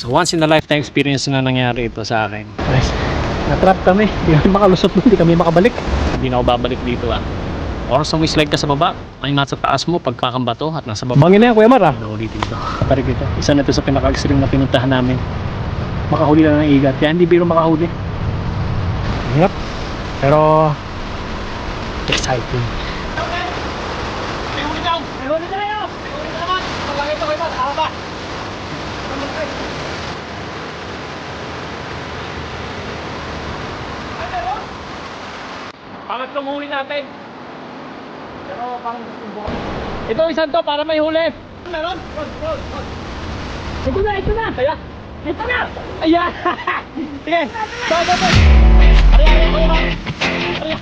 So once in a lifetime experience na nangyari ito sa akin. Guys, na-trap kami. Hindi kami makalusot doon, hindi kami makabalik. Hindi na ako babalik dito ah. Oras na slide ka sa baba, ay nasa taas mo pagkakambato at nasa baba. Bangin na yan, Kuya Mar ah. Naulitin ito. Pare ito. Isa na ito sa pinaka-extreme na pinuntahan namin. Makahuli lang ng igat. Kaya hindi biro makahuli. Hirap. Pero exciting. Pangatlong huli natin. Pero pang Ito isang to para may huli. Meron. Ito na, ito na. Kaya. Ito na. Ayan. Sige. Go, go, go. Ayan, ayan, ayan. Ayan.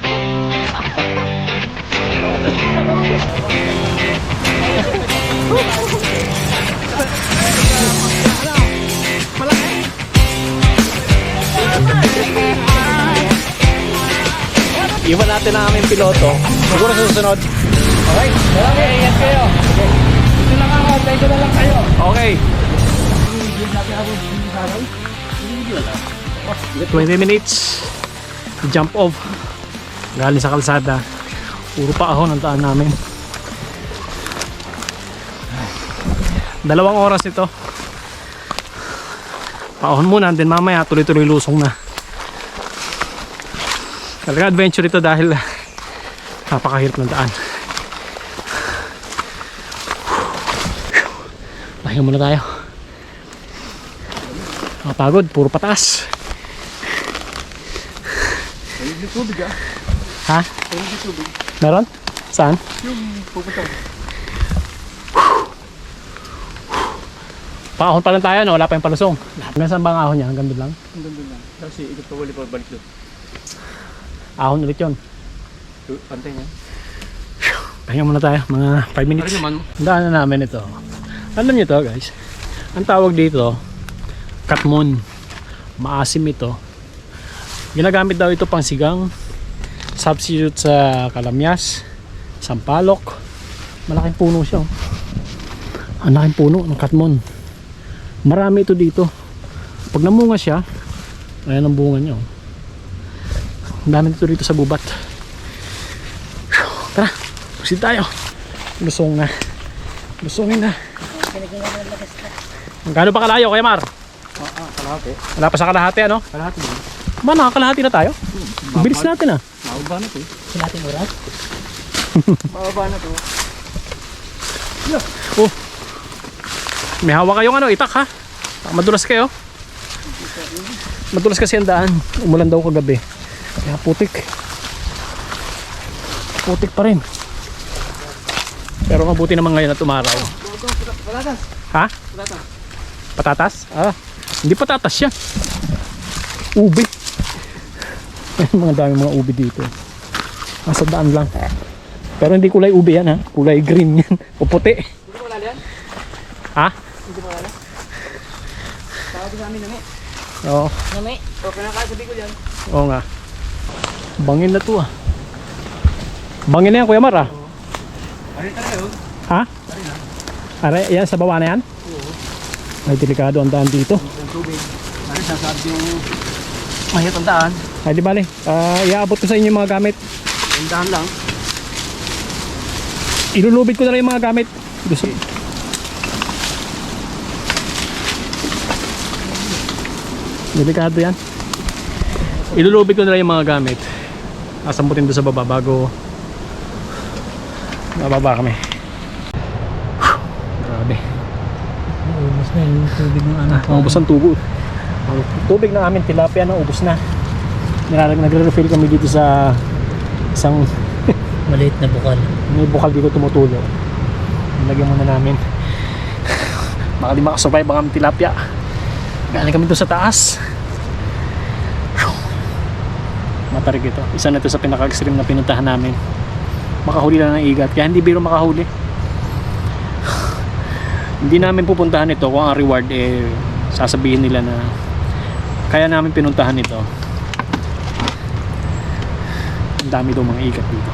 Iwan natin ang aming piloto. Siguro sa susunod. Okay? Okay, ingat kayo. Dito lang ako, dito na lang kayo. Okay. 20 minutes. Jump off. Galing sa kalsada. Puro pa ako ng daan namin. Dalawang oras ito. Paahon muna, then mamaya tuloy-tuloy lusong na. Talaga adventure ito dahil napakahirap ng daan. Pahinga muna tayo. Nakapagod, puro pataas. Yung tubig ah. Ha? Yung tubig. Meron? Saan? Yung pupunta. Paahon pa lang tayo, no? wala pa yung palusong. Hanggang saan ba ang ahon niya? Hanggang doon lang? Ang ganda lang. Kasi ikot pa wali pa balik doon. Ahon ulit yun. Pantay niya. Pahinga muna tayo, mga 5 minutes. Ang daanan namin ito. Alam niyo to guys. Ang tawag dito, katmon. Maasim ito. Ginagamit daw ito pang sigang. Substitute sa kalamyas, sampalok. Malaking puno siya. oh. Ang laking puno ng katmon. Marami ito dito. Pag namunga siya, ayan ang bunga niya. oh. Ang dami dito dito sa bubat. Tara, proceed tayo. Lusong na. Lusongin na. Magkano pa kalayo, Kuya Mar? Ah, ah, kalahati. Wala pa sa kalahati, ano? Kalahati din. Ma, nakakalahati na tayo. Ang Bilis natin, ah. Mababa na to. Natin oras? Mababa na to. Oh. May hawak kayong ano, itak, ha? Madulas kayo. Madulas kasi ang daan. Umulan daw kagabi. Kaya putik. Putik pa rin. Pero mabuti naman ngayon at umaraw. Palatas. Ha? Palatas. Patatas? Ah, hindi patatas yan. Ubi. mga dami mga ubi dito. Nasa daan lang. Pero hindi kulay ubi yan ha. Kulay green yan. O puti. Hindi mo wala yan? Ha? Hindi mo wala? Tawag sa amin nami. Oo. Nami? O, pinakasabi ko yan. Oo nga. Bangin na to ah. Bangin na yan Kuya Mar ah. Ano tayo? Ha? Are, yan sa baba na yan? Oo. Ay, delikado ang daan dito. Yung tubig. Ano sasabi yung mahit ang daan? Ay, di bale. Ah, iaabot ko sa inyo yung mga gamit. Ang daan lang. Ilulubid ko na lang yung mga gamit. Gusto. Delikado yan. Ilulubid ko na lang yung mga gamit. Asambutin doon sa baba bago mababa kami. Grabe. Ubus na yung tubig ng ano. Ubus ang tubo. Tubig ng amin, tilapia na ubos na. Nagre-refill kami dito sa isang Maliit na bukal. may bukal dito tumutulo. Lagyan muna namin. Baka di makasurvive ang aming tilapia. Galing kami doon sa taas. Matarig ito. Isa na ito sa pinaka-extreme na pinuntahan namin. Makahuli lang ng igat. Kaya hindi biro makahuli. hindi namin pupuntahan ito kung ang reward eh sasabihin nila na kaya namin pinuntahan ito. Ang dami daw mga igat dito.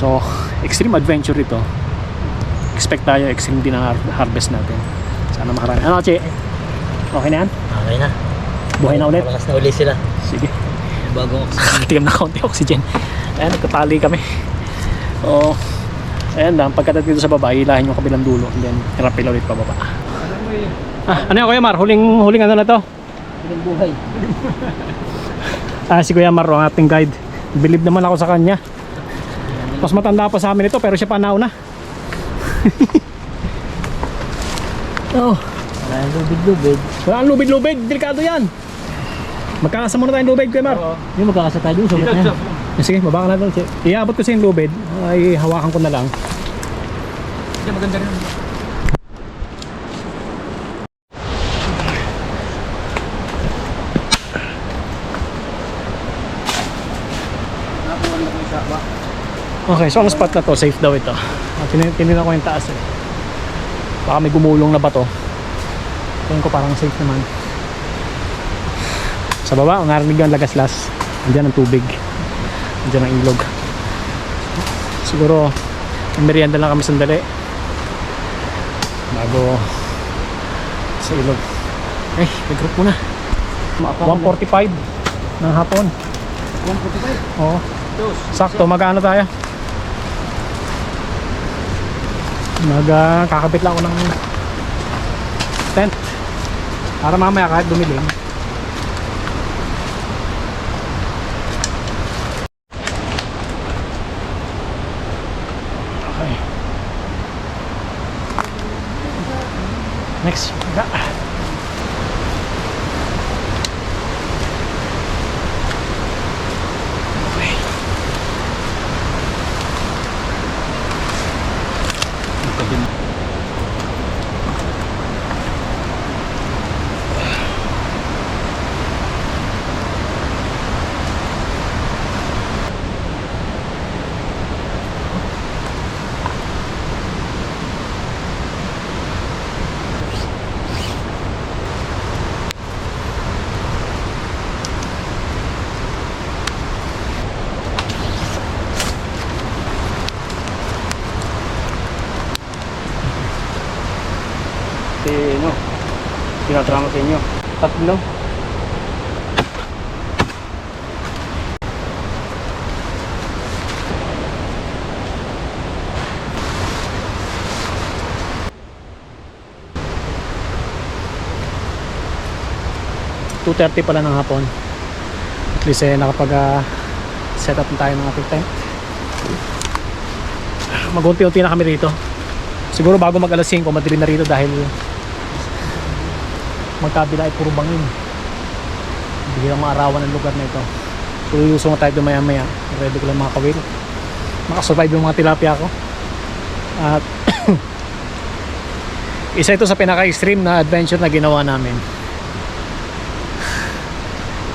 So, extreme adventure ito. Expect tayo, extreme din ang har- harvest natin. Sana makarami. Ano, Che? Okay na yan? Okay na. Buhay na ulit? Malakas na uli sila. Sige. Bagong. Tigam na kaunti oxygen. Ayan, nagkatali kami. Oo. Ayan lang, pagkatapos dito sa baba, hilahin yung kabilang dulo. And then, hirapin ulit pababa. Ah, ano yan Kuya Mar? Huling, huling ano na to? Ilang buhay. Ah, si Kuya Mar, ang ating guide. Believe naman ako sa kanya. Mas matanda pa sa amin ito, pero siya pa nauna. oh, Wala lubid-lubid. wala lubid-lubid. Delikado yan. Magkakasa muna tayong lubid, Kuya Mar. Yung magkakasa tayo doon. Sabot na yan. Eh, Sige, baba ka na doon. Iabot ko sa yung lubid. Ay, hawakan ko na lang. Hindi, maganda rin. Okay, so ang spot na to, safe daw ito. Ah, tin- Tinignan ko yung taas eh. Baka may gumulong na ba to? Tingin ko parang safe naman. Sa baba, ang narinig yung lagaslas. Andiyan ang tubig. Andiyan ang ilog. Siguro, merienda lang kami sandali. Bago sa ilog. Eh, may group muna. 145 ng hapon. 145. Oo. Sakto, magkano tayo? Mag, ah, kakabit lang ako ng tent. Para mamaya kahit dumilim. Thanks. Tatlo. Two thirty pala ng hapon. At least eh nakapag ah, set up tayo ng ating tent. Mag-unti-unti na kami rito. Siguro bago mag alas 5, madilim na rito dahil magkabila ay puro bangin. Hindi lang maarawan ang lugar na ito. So, yuso nga tayo doon maya. Ready ko lang mga kawil. Makasurvive yung mga tilapia ko. At isa ito sa pinaka-extreme na adventure na ginawa namin.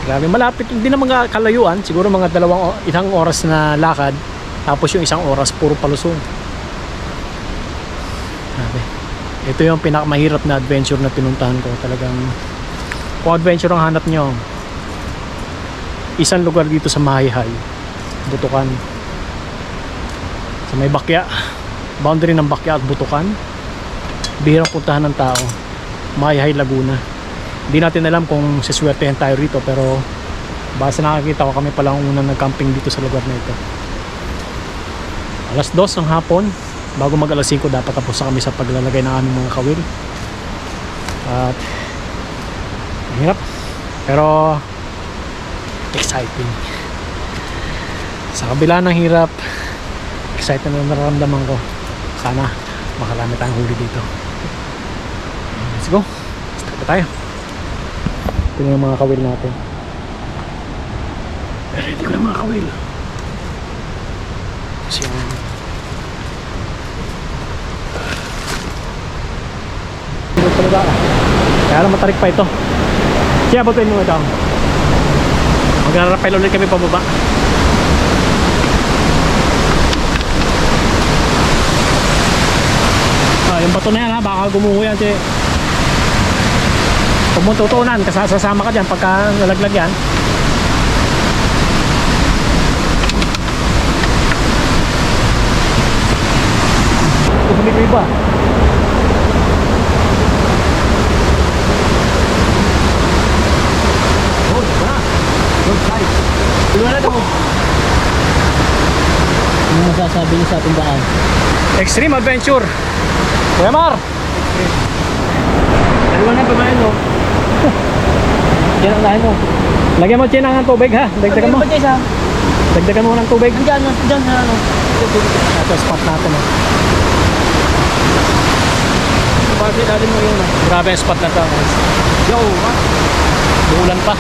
Grabe, malapit. Hindi naman ka- kalayuan. Siguro mga dalawang, isang oras na lakad. Tapos yung isang oras, puro palusong. Grabe. Ito yung pinakamahirap na adventure na pinuntahan ko. Talagang kung adventure ang hanap nyo, isang lugar dito sa Mahayhay, Butukan. Sa may Bakya, boundary ng Bakya at Butukan. Bihirang puntahan ng tao. Mahayhay, Laguna. Hindi natin alam kung siswertehan tayo rito pero basta nakakita ko kami palang unang nag-camping dito sa lugar na ito. Alas 2 ng hapon, bago mag alas 5 dapat tapos na kami sa paglalagay ng aming mga kawil. At hirap pero exciting. Sa kabila ng hirap excited na nararamdaman ko. Sana makalami tayong huli dito. Let's go. Start tayo. Ito yung mga kawil natin. Ready ko na mga kawil kasi yung Hindi talaga. Kaya lang matarik pa ito. Kaya abutin mo ito. Mag-rappel ulit kami pababa. Ah, yung bato na yan ha, baka gumuho yan si Huwag mo tutunan, kasi sasama ka dyan pagka nalaglag yan. Tumili ko iba. Liwanag ako. Ano masasabi niyo sa ating daan? Extreme Adventure. Kuya Mar! Liwanag pa ba yun, no? Yan ang lahat mo. Lagyan mo chinang ng tubig ha. Dagdagan mo. Dagdagan mo ng tubig. Diyan, diyan, na ano. Ito spot natin oh. Bakit natin mo yun? Grabe yung spot na to. Yo, ha? Buulan pa.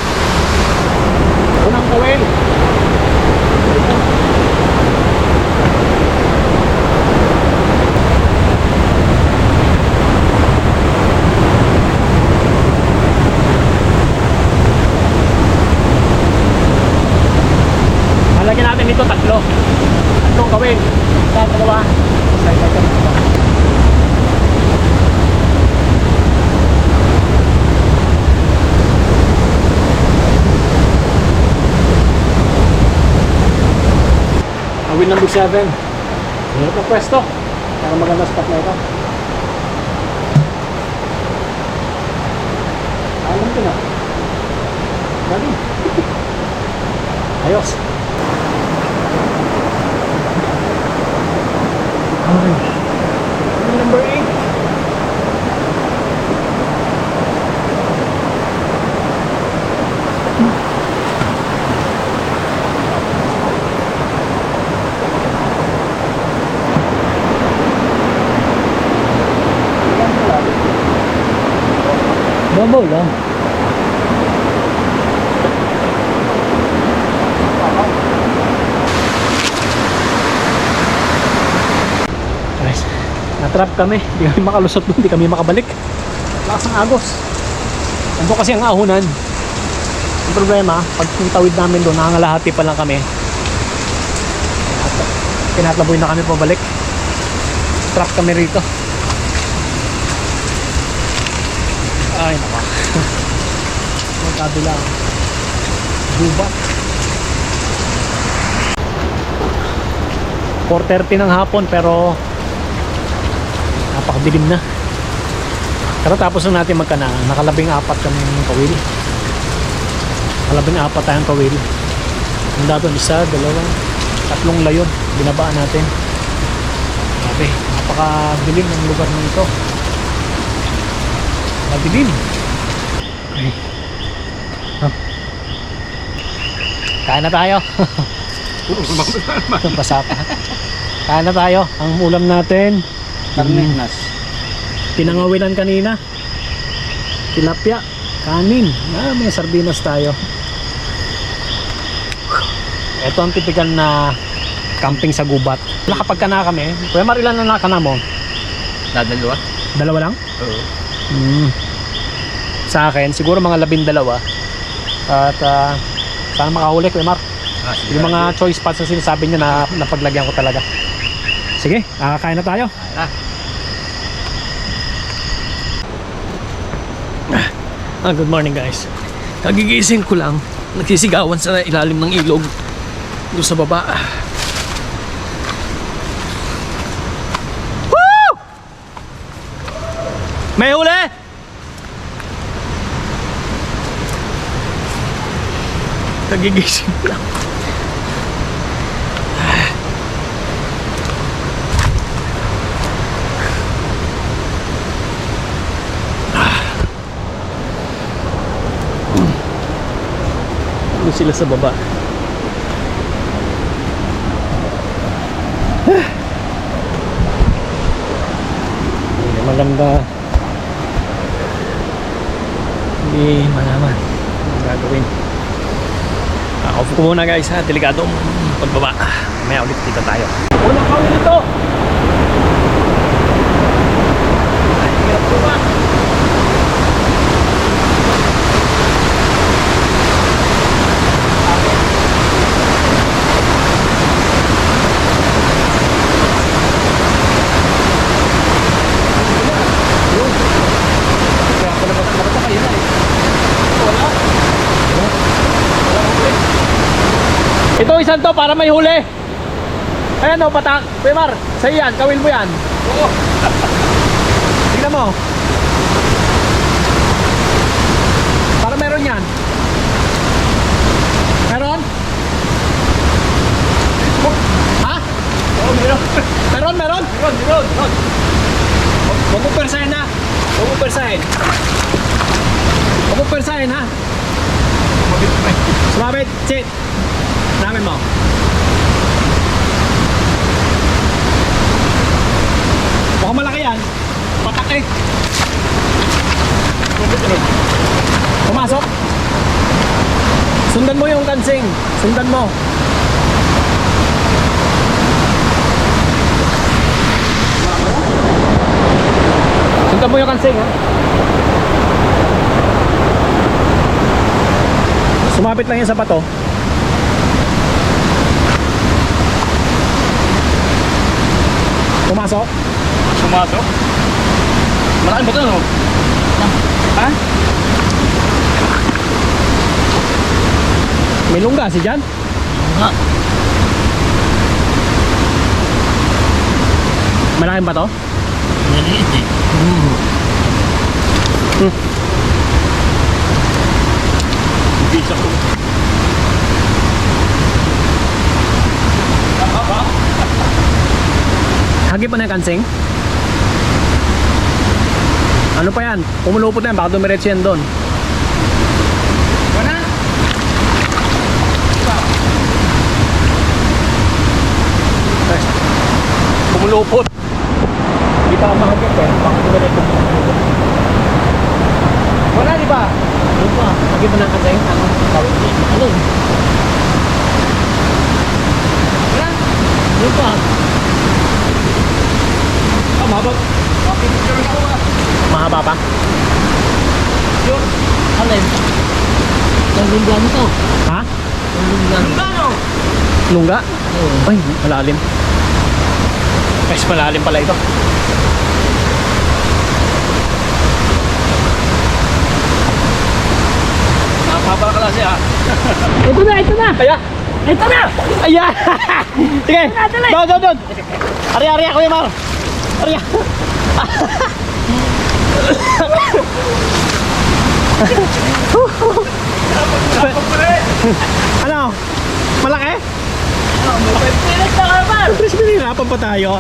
Unang kawel. Malagyan natin dito tatlo. Tatlong kawel. Sa dalawa. Sa isa isa. Awin number 7. Hirap ng pwesto. Para maganda spot na ito. Alam ko na. Galing. Ayos. Lang. Guys, natrap kami. Hindi kami makalusot doon. Hindi kami makabalik. Lakas ng agos. Ando kasi ang ahunan. Ang problema, pag tawid namin doon, nangangalahati pa lang kami. At tinatlaboy na kami pabalik. Trap kami rito. Ay, naka. Ang kabila. Gubat. 4.30 ng hapon pero napakadilim na pero tapos na natin magkana nakalabing apat kami kawil nakalabing apat tayong kawil ang doon isa, dalawa tatlong layon binabaan natin grabe napakadilim ng lugar na ito madilim okay. oh. Kain na tayo. Basa pa. Kain na tayo. Ang ulam natin. Karninas. pinangawilan kanina. Tilapia. Kanin. Ah, may sardinas tayo. Ito ang typical na camping sa gubat. Wala kapag ka na kami. Kuya Mar ilan na nakana mo? Dadalawa? dalawa lang? Oo. Hmm. sa akin siguro mga labindalawa. At ah, sana makahuli kuya Mar Ah, yung mga choice spots na sinasabi niya na napaglagyan ko talaga sige kakain na tayo Ah, Ah, good morning guys. Kagigising ko lang. Nagsisigawan sa ilalim ng ilog. Doon sa baba. Woo! May huli! Kagigising ko lang. Doon sila sa baba. Hindi maganda. Hindi malaman. Ang gagawin. Ah, off ko muna guys ha. Delikadong pagbaba. May ulit kita tayo. Unang kawin ito! Ay, hirap ko ba? Kaya pala ba't ba't kayo na eh? Wala. Wala huli. Ito isang to para may huli. Ayan o, patak. Pemar, sa'yo yan. Kawin mo yan. Oo. Tingnan mo. Para meron yan. Meron? mo persahin ha. Sumabit. Sit. Namin mo. Mukhang malaki yan. Patak eh. Pumasok. Sundan mo yung kansing. Sundan mo. Sundan mo yung kansing ha. Sumapit lang yan sa bato. Pumasok. Sumasok. Malaking bato, no? Ha? May lungga si Jan. Nga. Malaking bato. Maliit eh. Bisa ko. Hagi pa na yung kansing. Ano pa yan? Pumulupot na yan. Baka dumiretso yan doon. Wala? Pumulupot. Hindi pa mahagit eh. Baka dumiretso. Wala, di ba? Ano pa? Hagi pa na yung kansing. Ano? Wala? Ano pa? Ah, mahaba. Ah. Mahaba pa? Yun. Alin? Nalungga nito. Ha? Nalungga. Ano? Lungga? Ay, malalim. Guys, malalim pala ito. Napapala klase ah. Ito na, ito na. Kaya? Ito na. Ayan. Sige. Doon, doon, doon. Ari, ari yung mar. Ari. ano? Malaki? Pilit na ka ba? Siyempre, pinahirapan pa tayo.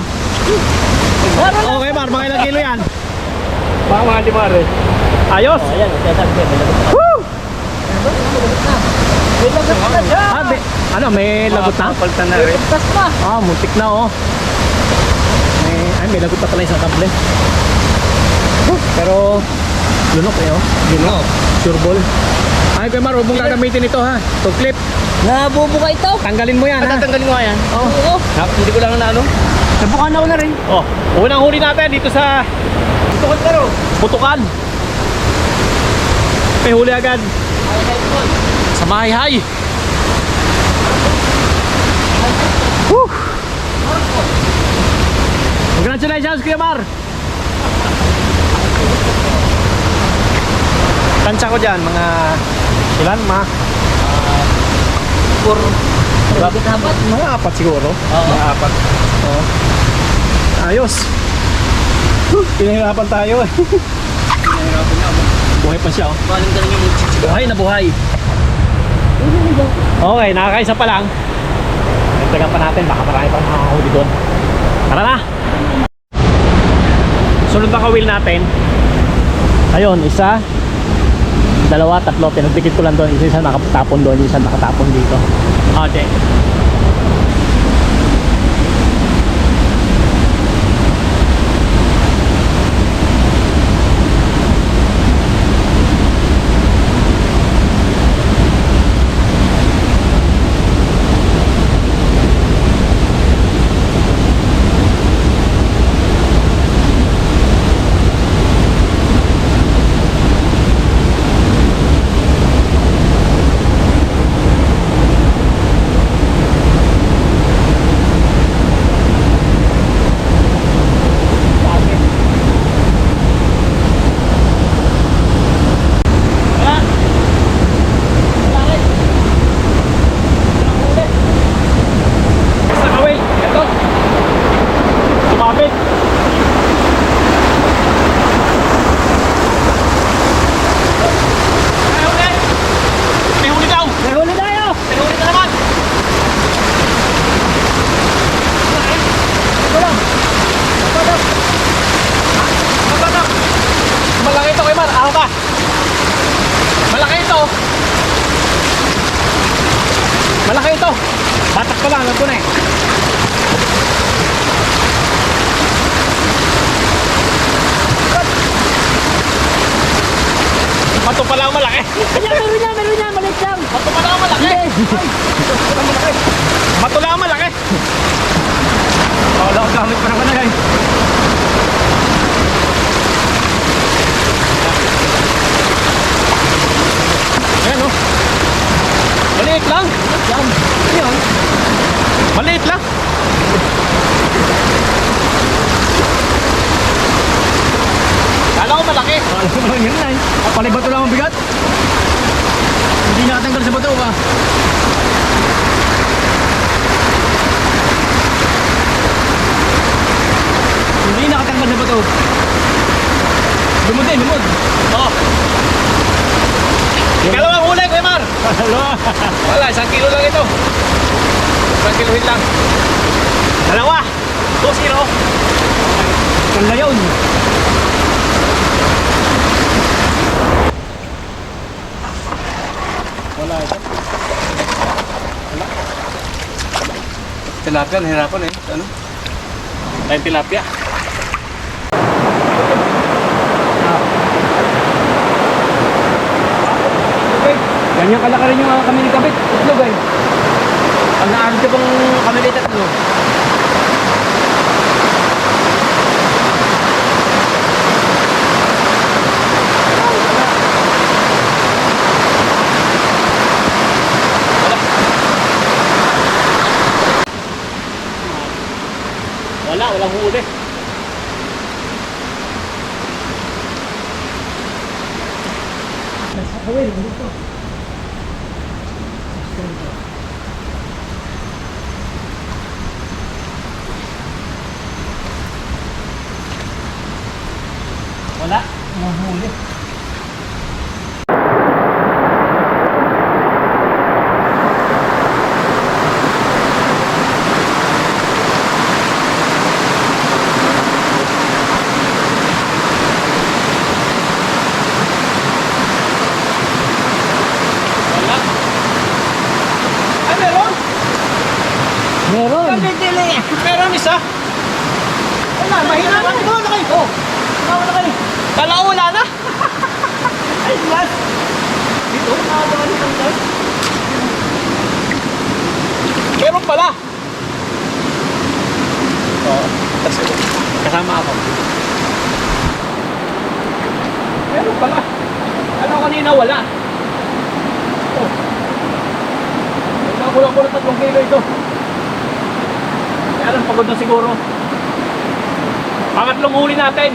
Okay, Mar, mga ilang kilo yan? Baka mga limar eh. Ayos. ayan. Sasabi ko. Woo! May lagat na dyan. Ah, may, ano, may lagot na? Paltan na rin. Tas na. Ah, muntik na oh. May, ay, may lagot pa pala isang kable. Pero, lunok eh oh. Lunok. Sure ball. Ay, Kuya Mar, huwag mong gagamitin ito ha. Ito clip. Nabubuka ito. Tanggalin mo yan ha. Tatanggalin mo yan. Oh. Oo. Ha, Hindi ko lang na ano. Nabukan na na rin. Oh, unang huli natin dito sa ko pero. Putukan. May huli agad. Sa Mahihay. Woo! Congratulations, Kuya Mar! Tansya ko dyan, mga ilan, mga Pur. Grabe tapat. mga apat siguro. Oo. Mga apat. Oo. Ayos. Huh, Pinahirapan tayo eh. Nahirapan niya. Buhay pa siya oh. Baling ka rin yung magsiksiga. Buhay na buhay. Okay, nakakaisa pa lang. Nagtagan pa natin, baka marami pang makakahuli doon. Tara na! Sunod na kawil natin. Ayun, isa, dalawa, tatlo. Pinagdikit ko lang doon. Isa nakatapon doon, isa nakatapon dito. Okay. Tatak pa lang, alam ko na eh. Bato pala ang malaki. Kanya, meron na, meron na, maliit lang. Bato pala ang malaki. Bato lang ang malaki. Wala ko gamit pa naman na guys. Ayan o. Maliit lang. Yan. Ayan. Maliit lang. Kala ko malaki. Alam ko lang yun na eh. Kapalay bato lang ang bigat. Hindi nakatanggal sa bato ba? Hindi nakatanggal sa bato. Lumod din, lumod. Oo. Ikalawang huli, Kuya Mar. Wala, isang kilo lang ito. Isang kilohin lang. Dalawa. 2-0. Kala yun. Wala ito. Tilapia, nahirapan eh. Ano? Tayong tilapia. Okay. Ganyan kalaki rin yung uh, kami ni Kabit. Itlog eh. Pag naarod ka pang kami ni tatlo. Wala, walang huli. Wala, walang huli. Wala. Ay, meron! Meron. Meron isa! Wala, mahina na. Ikaw na kayo. Oh, ikaw na kayo. Kala ko wala na. Ay, mas. Dito, nakagawa ni Tanggal. Meron pala. Oo. Tapos ito. Kasama ako. Meron pala. Ano kanina wala. Oh. Nagkakulang ko ng tatlong kilo ito. Kaya lang pagod na siguro. Pangatlong huli natin.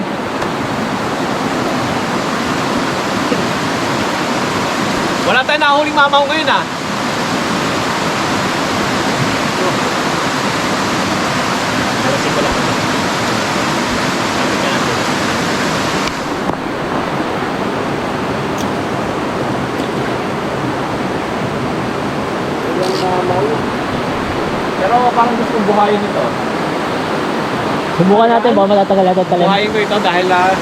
Wala tayong nahuling mamaw ngayon ah. Alasin ko lang. Sabi ka natin. Walang mamaw. Pero parang gusto kong buhayin ito. Subukan natin, baka matatagal natin talim. Buhayin ko ito dahil ah,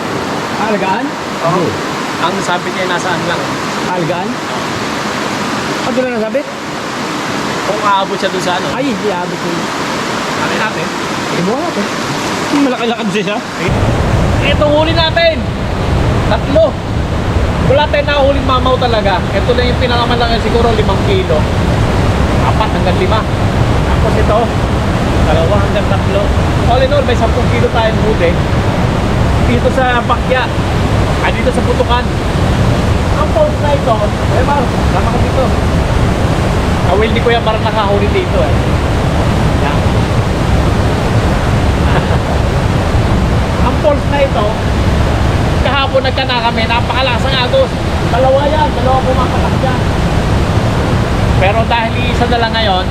Algaan? oh, ang sabi niya nasaan lang. Algaan? Ano doon na nasabit? Kung aabot siya dun sa ano. Ay, hindi abot yun. Ano natin? Ibuha natin. Malaki-lakad siya. Ito huli natin. Tatlo. Wala tayong nahuling mamaw talaga. Ito lang yung pinakamalaki siguro limang kilo. Apat hanggang lima. Tapos ito, dalawa hanggang tatlo. All in all, may 10 kilo tayong huli. Dito sa Bakya. Ay, dito sa Putukan. Ang post na ito, eh Mar, sama ka dito. Kawil di ko yan parang nakahuli dito eh. Yan. Ang falls na ito, kahapon nagkana kami, napakalasang agos. Dalawa yan, dalawa pumapatak dyan. Pero dahil isa na lang ngayon,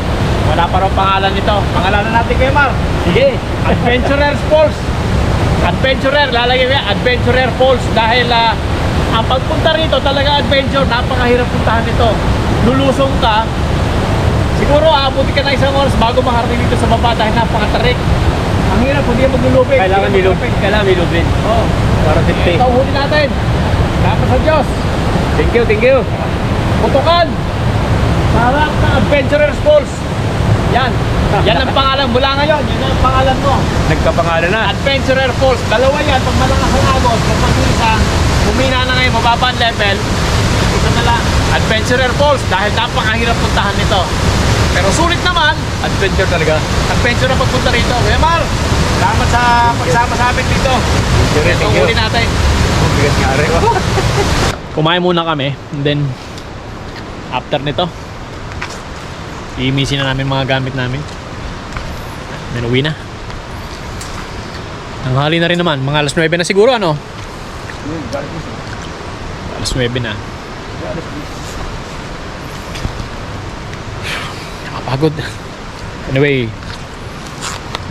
wala pa rin pangalan nito. Pangalanan natin kay Mar. Sige. Adventurers Falls. Adventurer, lalagay mo yan, Adventurer Falls dahil ah, ang pagpunta rito talaga adventure, napakahirap puntahan nito. Lulusong ka, siguro aabuti ka na isang oras bago makarating dito sa baba dahil napakatarik. Ang hirap, hindi yan maglulupin. Kailangan nilubin. Kailangan nilubin. Oo. Para tipte. Ito huli natin. Dapat sa Diyos. Thank you, thank you. Putukan. Sa harap ng Adventurers Falls. Yan. Yan ang pangalan. Mula ngayon, yun ang pangalan mo. Nagkapangalan na. Adventurer Falls. Dalawa yan. Pag malakas ang agos, pag mag-isa, humina na ngayon, mababa ang level, isa na lang. Adventurer Falls dahil napakahirap puntahan nito. Pero sulit naman, Adventure talaga. adventure na pagpunta rito. Kuya Mar, salamat sa pagsama sa amin dito. Ito huli natin. Bigat nga rin. Kumain muna kami. And then, after nito, iimisin na namin mga gamit namin. Then na. Tanghali na rin naman. Mga alas 9 na siguro ano? Alas 9 na. Nakapagod. Anyway,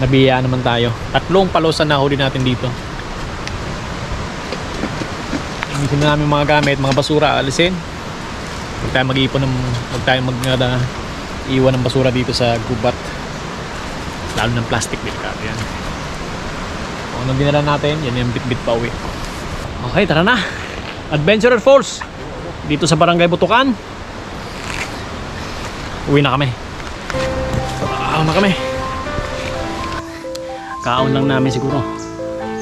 nabiya naman tayo. Tatlong palosan na huli natin dito. Imisin na namin mga gamit, mga basura, alisin. Huwag tayo mag-iipon ng, huwag tayo mag uh, iwan ng basura dito sa gubat. Lalo ng plastic delikado yan. Kung anong dinala natin, yan yung bit-bit pa uwi. Okay, tara na. Adventurer Falls. Dito sa Barangay Butukan. Uwi na kami. Kaon na kami. Kaon lang namin siguro.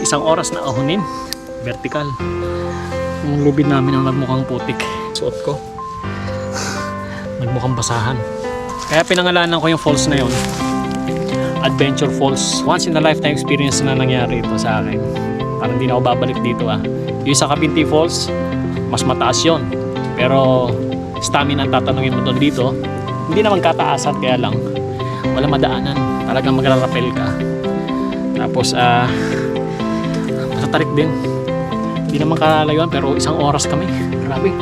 Isang oras na ahonin. Vertical. Yung lubid namin ang nagmukhang putik. Suot ko. Nagmukhang basahan. Kaya pinangalanan ko yung falls na yon. Adventure Falls. Once in a lifetime experience na nangyari ito sa akin. Parang hindi na ako babalik dito ah. Yung sa Kapinti Falls, mas mataas yon. Pero stamina ang tatanungin mo doon dito. Hindi naman kataasan kaya lang wala madaanan. Talagang magrarapel ka. Tapos ah matatarik din. Hindi naman kalayuan pero isang oras kami. Grabe.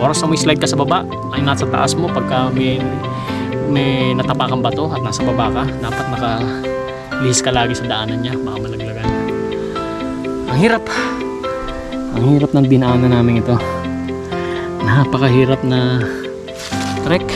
Oras na may slide ka sa baba ay nasa taas mo pagka may may natapakan bato at nasa baba ka dapat naka lihis ka lagi sa daanan niya baka malaglagan. Ang hirap. Ang hirap ng dinaanan namin ito. Napakahirap na trek